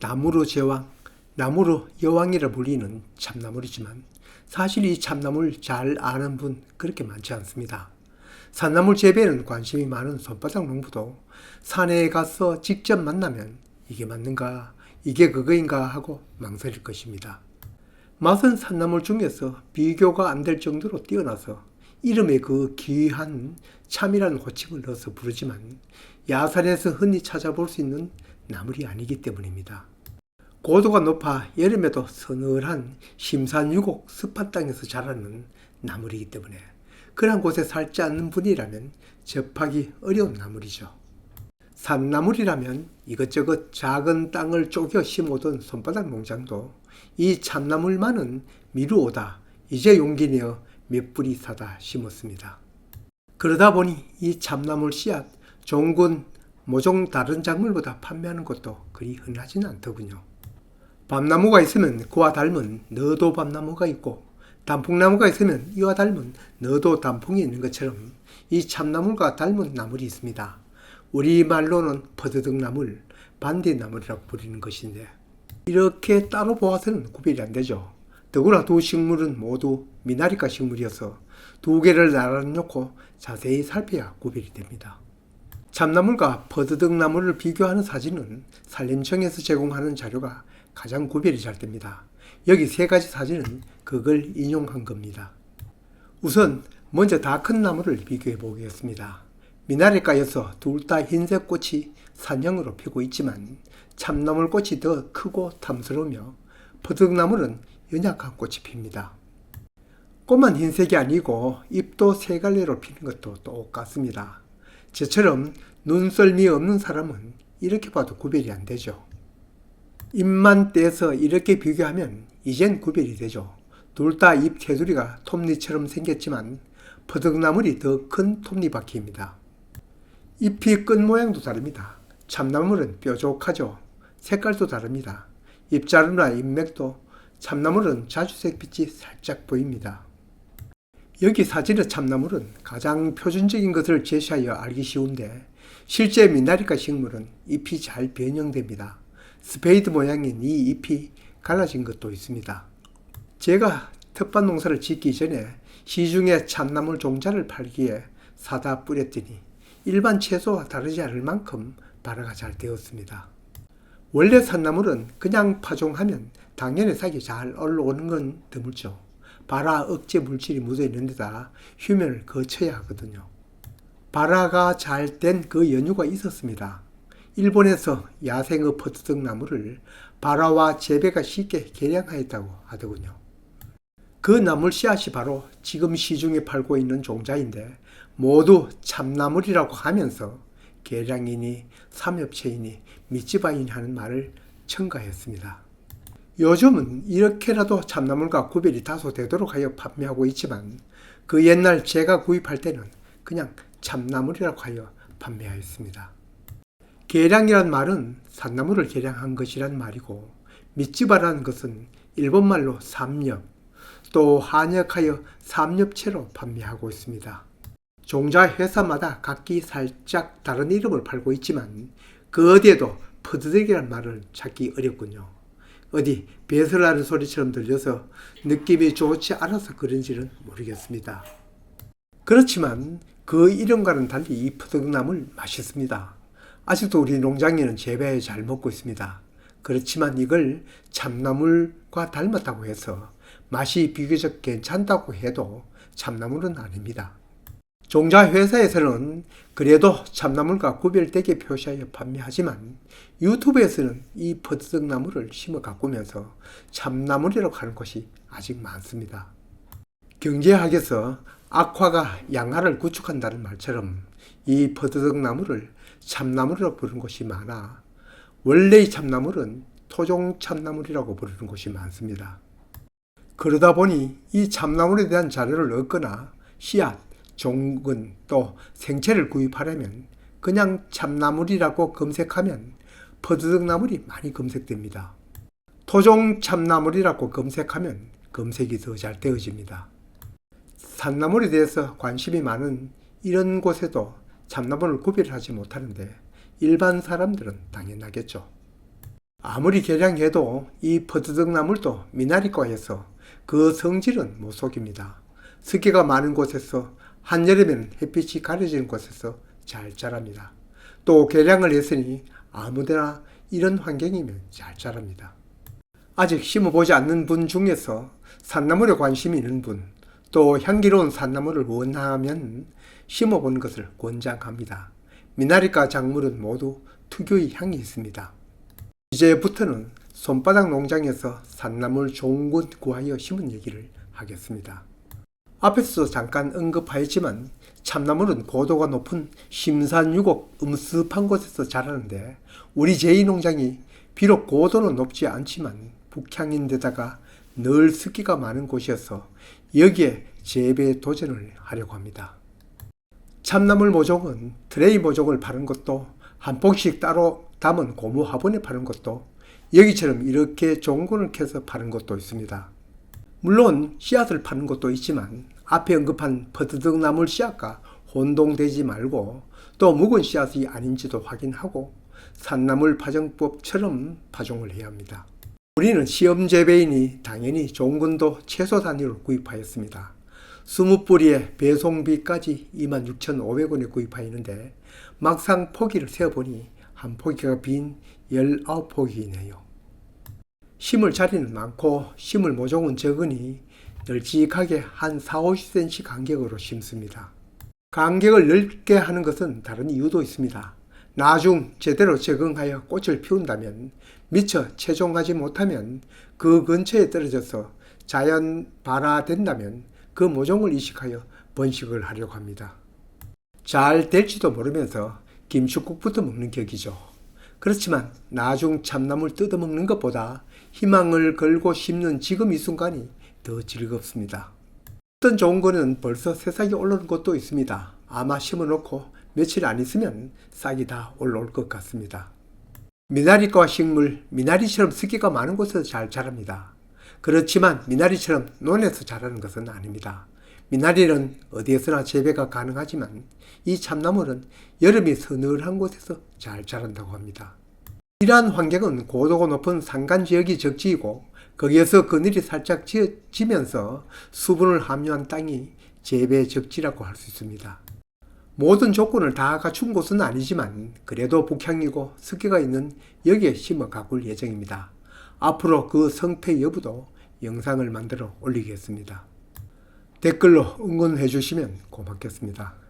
나무로 제왕, 나무로 여왕이라 불리는 참나물이지만 사실 이 참나물 잘 아는 분 그렇게 많지 않습니다. 산나물 재배에는 관심이 많은 손바닥 농부도 산에 가서 직접 만나면 이게 맞는가, 이게 그거인가 하고 망설일 것입니다. 맛은 산나물 중에서 비교가 안 될 정도로 뛰어나서 이름에 그 귀한 참이라는 호칭을 넣어서 부르지만 야산에서 흔히 찾아볼 수 있는 나물이 아니기 때문입니다. 고도가 높아 여름에도 서늘한 심산유곡 습한 땅에서 자라는 나물이기 때문에 그런 곳에 살지 않는 분이라면 접하기 어려운 나물이죠. 산나물이라면 이것저것 작은 땅을 쪼개 심어둔 손바닥 농장도 이 참나물만은 미루오다 이제 용기 내어 몇 뿌리 사다 심었습니다. 그러다 보니 이 참나물 씨앗 종군 모종 다른 작물보다 판매하는 것도 그리 흔하지는 않더군요. 밤나무가 있으면 그와 닮은 너도 밤나무가 있고 단풍나무가 있으면 이와 닮은 너도 단풍이 있는 것처럼 이 참나물과 닮은 나물이 있습니다. 우리말로는 퍼드득나물, 반디나물이라고 부르는 것인데 이렇게 따로 보아서는 구별이 안 되죠. 더구나 두 식물은 모두 미나리과 식물이어서 두 개를 나란히 놓고 자세히 살펴야 구별이 됩니다. 참나물과 퍼드득나물을 비교하는 사진은 산림청에서 제공하는 자료가 가장 구별이 잘 됩니다. 여기 세 가지 사진은 그걸 인용한 겁니다. 우선 먼저 다 큰 나무를 비교해 보겠습니다. 미나리가여서 둘 다 흰색 꽃이 산형으로 피고 있지만 참나물 꽃이 더 크고 탐스러우며 퍼득나물은 연약한 꽃이 핍니다. 꽃만 흰색이 아니고 잎도 세 갈래로 피는 것도 똑같습니다. 저처럼 눈썰미 없는 사람은 이렇게 봐도 구별이 안 되죠. 잎만 떼서 이렇게 비교하면 이젠 구별이 되죠. 둘다잎 테두리가 톱니처럼 생겼지만 퍼득나물이 더 큰 톱니바퀴입니다. 잎이 끝 모양도 다릅니다. 참나물은 뾰족하죠. 색깔도 다릅니다. 잎자루나 잎맥도 참나물은 자주색 빛이 살짝 보입니다. 여기 사진의 참나물은 가장 표준적인 것을 제시하여 알기 쉬운데 실제 미나리과 식물은 잎이 잘 변형됩니다. 스페이드 모양인 이 잎이 갈라진 것도 있습니다. 제가 텃밭 농사를 짓기 전에 시중에 참나물 종자를 팔기에 사다 뿌렸더니 일반 채소와 다르지 않을 만큼 발화가 잘 되었습니다. 원래 산나물은 그냥 파종하면 당연히 싹이 잘 올라오는 건 드물죠. 발화 억제 물질이 묻어 있는 데다 휴면을 거쳐야 하거든요. 발화가 잘 된 그 연유가 있었습니다. 일본에서 야생의 퍼트덕 나무를 발화와 재배가 쉽게 개량하였다고 하더군요. 그 나물 씨앗이 바로 지금 시중에 팔고 있는 종자인데 모두 참나물이라고 하면서 계량이니 삼엽체이니 밑지바이니 하는 말을 첨가했습니다. 요즘은 이렇게라도 참나물과 구별이 다소 되도록 하여 판매하고 있지만 그 옛날 제가 구입할 때는 그냥 참나물이라고 하여 판매하였습니다. 계량이란 말은 산나물을 계량한 것이란 말이고 밑지바라는 것은 일본말로 삼엽 또 한역하여 삼엽체로 판매하고 있습니다. 종자 회사마다 각기 살짝 다른 이름을 팔고 있지만 그 어디에도 퍼드덕이라는 말을 찾기 어렵군요. 어디 배설하는 소리처럼 들려서 느낌이 좋지 않아서 그런지는 모르겠습니다. 그렇지만 그 이름과는 달리 이 퍼덕나물 맛있습니다. 아직도 우리 농장에는 재배해 잘 먹고 있습니다. 그렇지만 이걸 참나물과 닮았다고 해서 맛이 비교적 괜찮다고 해도 참나물은 아닙니다. 종자 회사에서는 그래도 참나물과 구별되게 표시하여 판매하지만 유튜브에서는 이 퍼드덕나물을 심어 가꾸면서 참나물이라고 하는 곳이 아직 많습니다. 경제학에서 악화가 양화를 구축한다는 말처럼 이 퍼드덕나물을 참나물이라고 부르는 곳이 많아 원래의 참나물은 토종 참나물이라고 부르는 곳이 많습니다. 그러다 보니 이 참나물에 대한 자료를 얻거나 씨앗, 종근 또 생채를 구입하려면 그냥 참나물이라고 검색하면 퍼드덕나물이 많이 검색됩니다. 토종 참나물이라고 검색하면 검색이 더 잘 되어집니다. 산나물에 대해서 관심이 많은 이런 곳에도 참나물을 구별하지 못하는데 일반 사람들은 당연하겠죠. 아무리 개량해도 이 퍼드덕 나물도 미나리과에서 그 성질은 못 속입니다. 습기가 많은 곳에서 한여름에는 햇빛이 가려지는 곳에서 잘 자랍니다. 또 개량을 했으니 아무데나 이런 환경이면 잘 자랍니다. 아직 심어보지 않는 분 중에서 산나물에 관심이 있는 분, 또 향기로운 산나물을 원하면 심어보는 것을 권장합니다. 미나리과 작물은 모두 특유의 향이 있습니다. 이제부터는 손바닥 농장에서 산나물 종군 구하여 심은 얘기를 하겠습니다. 앞에서 잠깐 언급하였지만 참나물은 고도가 높은 심산유곡 음습한 곳에서 자라는데 우리 제2농장이 비록 고도는 높지 않지만 북향인데다가 늘 습기가 많은 곳이어서 여기에 재배 도전을 하려고 합니다. 참나물 모종은 트레이 모종을 파는 것도 한 폭씩 따로 담은 고무 화분에 파는 것도 여기처럼 이렇게 종군을 캐서 파는 것도 있습니다. 물론 씨앗을 파는 것도 있지만 앞에 언급한 퍼드덕 나물 씨앗과 혼동되지 말고 또 묵은 씨앗이 아닌지도 확인하고 산나물 파종법처럼 파종을 해야 합니다. 우리는 시험 재배이니 당연히 종근도 최소 단위로 구입하였습니다. 20뿌리에 배송비까지 26,500원에 구입하였는데 막상 포기를 세어보니 한 포기가 빈 19포기이네요. 심을 자리는 많고 심을 모종은 적으니 널찍하게 한 4, 50cm 간격으로 심습니다. 간격을 넓게 하는 것은 다른 이유도 있습니다. 나중 제대로 적응하여 꽃을 피운다면 미처 채종하지 못하면 그 근처에 떨어져서 자연 발화된다면 그 모종을 이식하여 번식을 하려고 합니다. 잘 될지도 모르면서 김치국부터 먹는 격이죠. 그렇지만 나중 참나물 뜯어먹는 것보다 희망을 걸고 심는 지금 이 순간이 더 즐겁습니다. 어떤 좋은 거는 벌써 새싹이 올라오는 것도 있습니다. 아마 심어놓고 며칠 안 있으면 싹이 다 올라올 것 같습니다. 미나리과 식물, 미나리처럼 습기가 많은 곳에서 잘 자랍니다. 그렇지만 미나리처럼 논에서 자라는 것은 아닙니다. 미나리는 어디에서나 재배가 가능하지만 이 참나물은 여름이 서늘한 곳에서 잘 자란다고 합니다. 이러한 환경은 고도가 높은 산간 지역이 적지이고 거기에서 그늘이 살짝 지면서 수분을 함유한 땅이 재배 적지라고 할 수 있습니다. 모든 조건을 다 갖춘 곳은 아니지만 그래도 북향이고 습기가 있는 여기에 심어 가꿀 예정입니다. 앞으로 그 성패 여부도 영상을 만들어 올리겠습니다. 댓글로 응원해 주시면 고맙겠습니다.